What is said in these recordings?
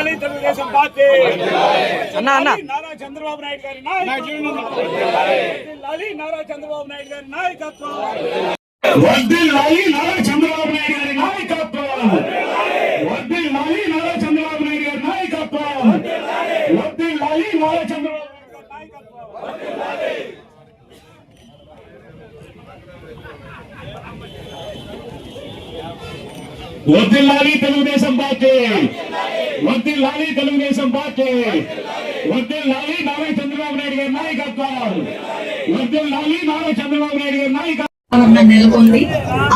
లాలి తెలుగుదేశం పార్టీ. అన్న అన్న. నారా చంద్రబాబు నాయుడు గారి నాయకత్వం. లాలి నారా చంద్రబాబు నాయుడు గారి నాయకత్వం. వర్ధిల్లాలి నారా చంద్రబాబు నాయుడు గారి నాయకత్వం. వర్ధిల్లాలి నారా చంద్రబాబు నాయుడు గారి నాయకత్వం. వర్ధిల్లాలి నారా చంద్రబాబు నాయుడు గారి నాయకత్వం. వర్ధిల్లాలి తెలుగుదేశం పార్టీ. వర్ధిల్లాలి తెలుగుదేశం పార్టీ. వర్ధిల్లాలి నారా చంద్రబాబు నాయుడు గారి నాయకత్వం. వర్ధిల్లాలి నారా చంద్రబాబు నాయుడు గారి నాయకత్వం. నెలకొంది.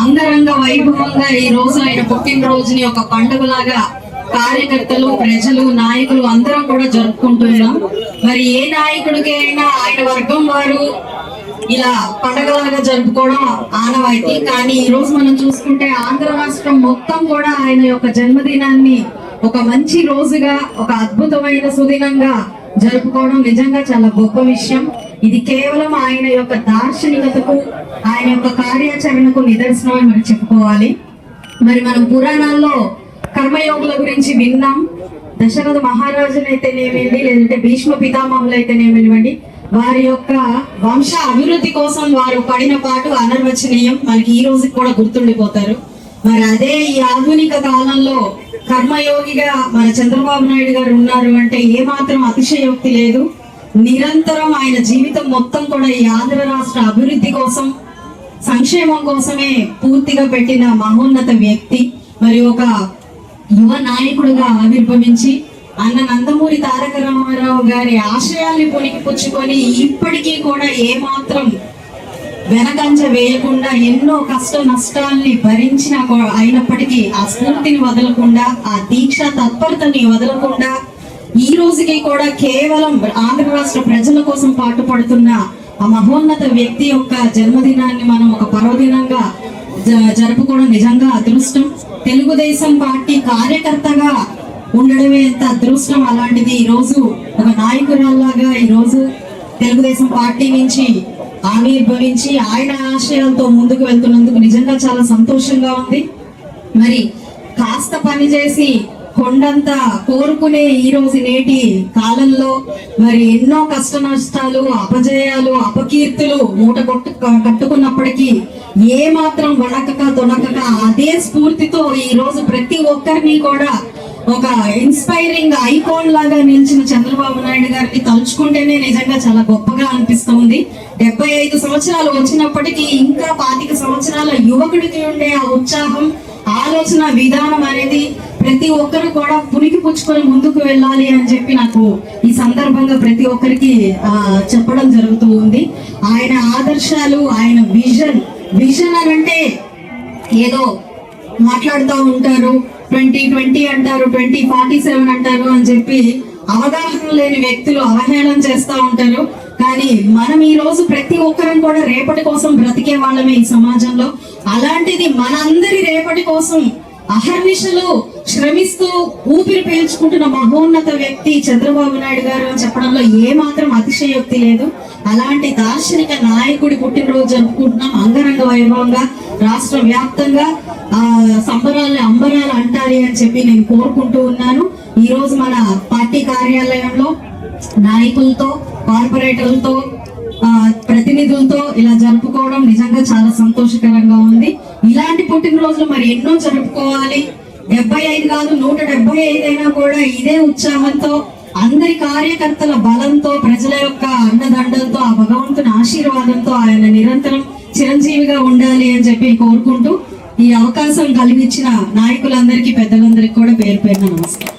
అంగరంగ వైభవంగా ఈ రోజు ఆయన పుట్టినరోజుని ఒక పండుగలాగా కార్యకర్తలు ప్రజలు నాయకులు అందరం కూడా జరుపుకుంటున్నాం. మరి ఏ నాయకుడికి అయినా ఆయన వర్గం వారు ఇలా పండగలాగా జరుపుకోవడం ఆనవాయితీ. కానీ ఈ రోజు మనం చూసుకుంటే ఆంధ్ర రాష్ట్రం మొత్తం కూడా ఆయన యొక్క జన్మదినాన్ని ఒక మంచి రోజుగా ఒక అద్భుతమైన సుదినంగా జరుపుకోవడం నిజంగా చాలా గొప్ప విషయం. ఇది కేవలం ఆయన యొక్క దార్శనికతకు ఆయన యొక్క కార్యాచరణకు నిదర్శనం అని మనం చెప్పుకోవాలి. మరి మనం పురాణాల్లో కర్మయోగుల గురించి విన్నాం. దశరథ మహారాజును లేదంటే భీష్మ పితామహులు అయితేనేమివ్వండి వారి యొక్క వంశ అభివృద్ధి కోసం వారు పడిన పాటు అనర్వచనీయం. మనకి ఈ రోజుకి కూడా గుర్తుండిపోతారు. మరి అదే ఈ ఆధునిక కాలంలో కర్మయోగిగా మన చంద్రబాబు నాయుడు గారు ఉన్నారు అంటే ఏమాత్రం అతిశయోక్తి లేదు. నిరంతరం ఆయన జీవితం మొత్తం కూడా ఈ ఆంధ్ర రాష్ట్ర అభివృద్ధి కోసం సంక్షేమం కోసమే పూర్తిగా పెట్టిన మహోన్నత వ్యక్తి మరి ఒక యువ నాయకుడుగా ఆవిర్భవించి అన్న నందమూరి తారక రామారావు గారి ఆశయాల్ని పొనికి పుచ్చుకొని ఇప్పటికీ కూడా ఏమాత్రం వెనకంజ వేయకుండా ఎన్నో కష్ట నష్టాల్ని భరించిన అయినప్పటికీ ఆ స్ఫూర్తిని వదలకుండా ఆ దీక్ష తత్పరతని వదలకుండా ఈ రోజుకి కూడా కేవలం ఆంధ్ర రాష్ట్ర ప్రజల కోసం పాటుపడుతున్న ఆ మహోన్నత వ్యక్తి యొక్క జన్మదినాన్ని మనం ఒక పర్వదినంగా జ- జరుపుకోవడం నిజంగా అదృష్టం. తెలుగుదేశం పార్టీ కార్యకర్తగా ఉండడమే ఎంత అదృష్టం అలాంటిది ఈరోజు ఒక నాయకురాల్లాగా ఈరోజు తెలుగుదేశం పార్టీ నుంచి ఆవిర్భవించి ఆయన ఆశయాలతో ముందుకు వెళ్తున్నందుకు నిజంగా చాలా సంతోషంగా ఉంది. మరి కాస్త పని చేసి కొండంత కోరుకునే ఈ రోజు నేటి కాలంలో మరి ఎన్నో కష్ట నష్టాలు అపజయాలు అపకీర్తులు మూట కొట్టు కట్టుకున్నప్పటికీ ఏ మాత్రం వణకక అదే స్ఫూర్తితో ఈ రోజు ప్రతి ఒక్కరిని కూడా ఒక ఇన్స్పైరింగ్ ఐకాన్ లాగా నిలిచిన చంద్రబాబు నాయుడు గారిని తలుచుకుంటేనే నిజంగా చాలా గొప్పగా అనిపిస్తుంది డెబ్బై ఐదు సంవత్సరాలు వచ్చినప్పటికీ ఇంకా పాతిక సంవత్సరాల యువకుడికి ఉండే ఆ ఉత్సాహం ఆలోచన విధానం అనేది ప్రతి ఒక్కరు కూడా పునికి పుచ్చుకొని ముందుకు వెళ్ళాలి అని చెప్పి నాకు ఈ సందర్భంగా ప్రతి ఒక్కరికి చెప్పడం జరుగుతూ ఉంది. ఆయన ఆదర్శాలు ఆయన విజన్ విజన్ అనంటే ఏదో మాట్లాడుతూ ఉంటారు ట్వంటీ ట్వంటీ అంటారు ట్వంటీ ఫార్టీ సెవెన్ అంటారు అని చెప్పి అవగాహన లేని వ్యక్తులు అవహేళన చేస్తూ ఉంటారు. కానీ మనం ఈ రోజు ప్రతి ఒక్కరం కూడా రేపటి కోసం బ్రతికే వాళ్ళమే ఈ సమాజంలో. అలాంటిది మనందరి రేపటి కోసం అహర్నిశలు శ్రమిస్తూ ఊపిరి పీల్చుకుంటున్న మహోన్నత వ్యక్తి చంద్రబాబు నాయుడు గారు అని చెప్పడంలో ఏ మాత్రం అతిశయోక్తి లేదు. అలాంటి దార్శనిక నాయకుడి పుట్టినరోజు జరుపుకుంటున్నాం అంగరంగ వైభవంగా రాష్ట్ర వ్యాప్తంగా ఆ సంబరాలు అంబరాలు అంటాలి అని చెప్పి నేను కోరుకుంటూ ఉన్నాను. ఈ రోజు మన పార్టీ కార్యాలయంలో నాయకులతో కార్పొరేటర్లతో ప్రతినిధులతో ఇలా జరుపుకోవడం నిజంగా చాలా సంతోషకరంగా ఉంది. ఇలాంటి పుట్టినరోజులు మరి ఎన్నో జరుపుకోవాలి. డెబ్బై ఐదు కాదు నూట డెబ్బై ఐదు అయినా కూడా ఇదే ఉత్సాహంతో అందరి కార్యకర్తల బలంతో ప్రజల యొక్క అన్నదండంతో ఆ భగవంతుని ఆశీర్వాదంతో ఆయన నిరంతరం చిరంజీవిగా ఉండాలి అని చెప్పి కోరుకుంటూ ఈ అవకాశం కలిగించిన నాయకులందరికీ పెద్దలందరికీ కూడా పేరు పేరున నమస్కారం.